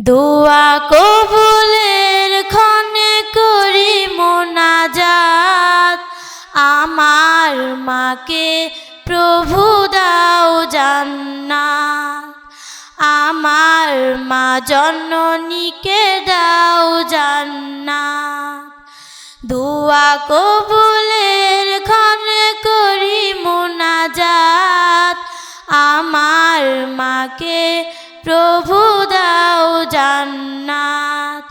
দোয়া কবুলের ক্ষণে করি মোনাজাত। আমার মাকে প্রভু দাও জান্নাত। আমার মা জননীকে দাও জান্নাত। দোয়া কবুলের ক্ষণে করি মোনাজাত। আমার মাকে প্রভু জান্নাত।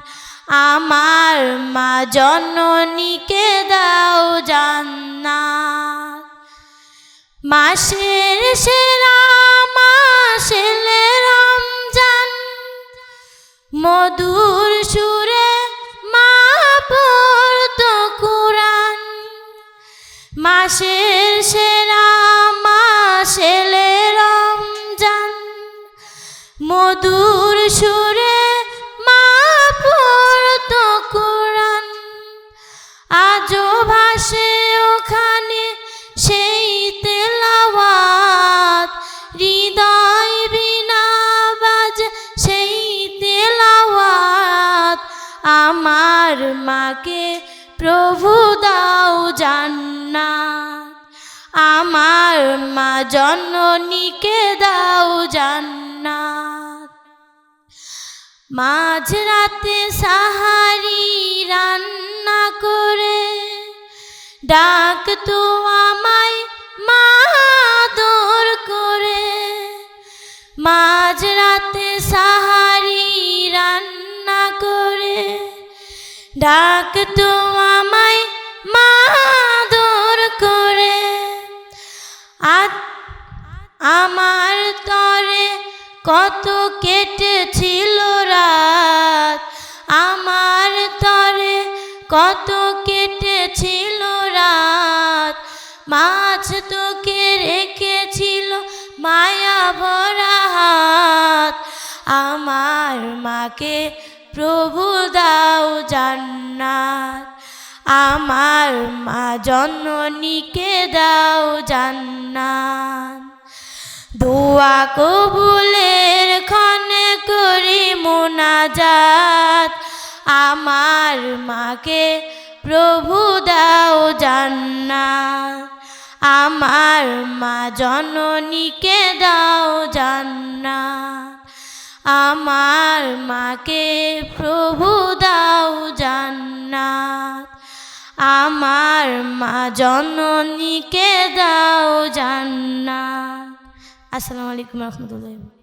আমার মা জননীকে দাও জান্নাত। মাসের সেরা মাসেলে রমজান। মধুর সুরে মা পড়তো কুরআন। মাসের সেরা মাসেলে রমজান। মধুর সুরে আমার মাকে প্রভু দাও জান্নাত। আমার মা জননীকে দাও জান্নাত। মাঝরাতে সাহারি রান্না করে ডাক ডাক তো আমায় মা দর করে আমার তরে কত কেটেছিল রাত। আমার তরে কত কেটেছিল রাত। মাছ তোকে রেখেছিল মায়া ভরা হাত। আমার মাকে প্রভু দাও জান্নাত, আমার মা জননীকে দাও জান্নাত। দোয়া কবুলের ক্ষণে করি মোনাজাত, আমার মাকে প্রভু দাও জান্নাত, আমার মা জননীকে দাও জান্নাত। আমার মাকে প্রভু দাও জান্নাত। আমার মা জননীকে দাও জান্নাত। আসসালামু আলাইকুম রহমতুল্লাহ